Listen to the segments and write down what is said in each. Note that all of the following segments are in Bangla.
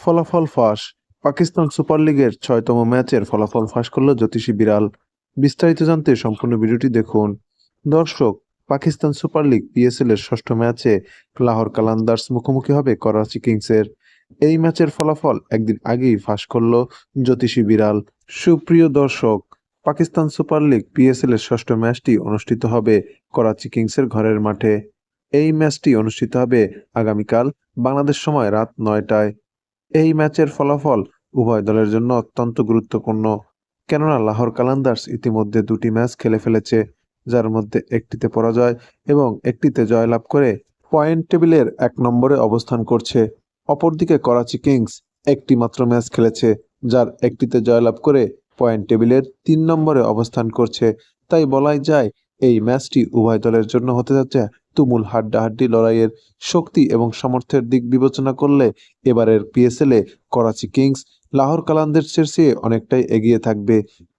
ফলাফল ফাঁস। পাকিস্তান সুপার লিগের ছয়তম ম্যাচের ফলাফল ফাঁস করল জ্যোতিষী বিড়াল। বিস্তারিত জানতে সম্পূর্ণ ভিডিওটি দেখুন। দর্শক, পাকিস্তান সুপার লিগ পিএসএল এর ষষ্ঠ ম্যাচে লাহোর কালান্দার্স মুখোমুখি হবে করাচি কিংসের। এই ম্যাচের ফলাফল একদিন আগেই ফাঁস করল জ্যোতিষী বিড়াল। সুপ্রিয় দর্শক, পাকিস্তান সুপার লিগ পিএসএল এর ষষ্ঠ ম্যাচটি অনুষ্ঠিত হবে করাচি কিংসের ঘরের মাঠে। এই ম্যাচটি অনুষ্ঠিত হবে আগামীকাল বাংলাদেশ সময় রাত নয়টায়। এই ম্যাচের ফলাফল উভয় দলের জন্য অত্যন্ত গুরুত্বপূর্ণ। কেননা লাহোর কালান্দার্স ইতিমধ্যে দুটি ম্যাচ খেলে ফেলেছে, যার মধ্যে একটিতে পরাজয় এবং একটিতে জয়লাভ করে পয়েন্ট টেবিলের এক নম্বরে অবস্থান করছে। অপরদিকে করাচি কিংস একটি মাত্র ম্যাচ খেলেছে, যার একটিতে জয়লাভ করে পয়েন্ট টেবিলের তিন নম্বরে অবস্থান করছে। তাই বলাই যায়, এই ম্যাচটি উভয় দলের জন্য হতে যাচ্ছে তুমুল হাড্ডাহাড্ডি লড়াইয়ের শক্তি এবং সামর্থ্যের দিক বিবেচনা করলে এবারের পিএসএল করাচি কিংস লাহোর কালান্দার্সের চেয়ে অনেকটাই এগিয়ে থাকবে।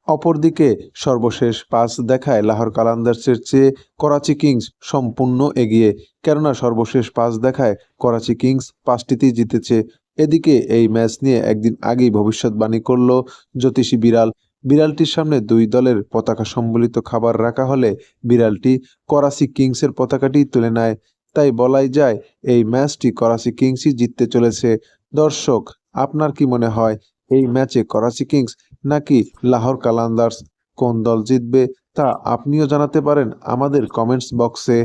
অপরদিকে সর্বশেষ পাস দেখায় লাহোর কালান্দার্সের চেয়ে করাচি কিংস সম্পূর্ণ এগিয়ে, কেননা সর্বশেষ পাস দেখায় করাচি কিংস পাঁচটিতেই জিতেছে। এদিকে এই ম্যাচ নিয়ে একদিন আগেই ভবিষ্যৎবাণী করল জ্যোতিষী বিড়াল বিড়ালটির সামনে দুই দলের পতাকা সম্বলিত খাবার রাখা হলে বিড়ালটি করাচি কিংসের পতাকাটি তুলে নেয়। তাই বলাই যায়, এই ম্যাচটি করাচি কিংসই জিততে চলেছে। দর্শক, আপনার কি মনে হয়, এই ম্যাচে করাচি কিংস নাকি লাহোর কালান্দার্স কোন দল জিতবে তা আপনিও জানাতে পারেন আমাদের কমেন্টস বক্সে।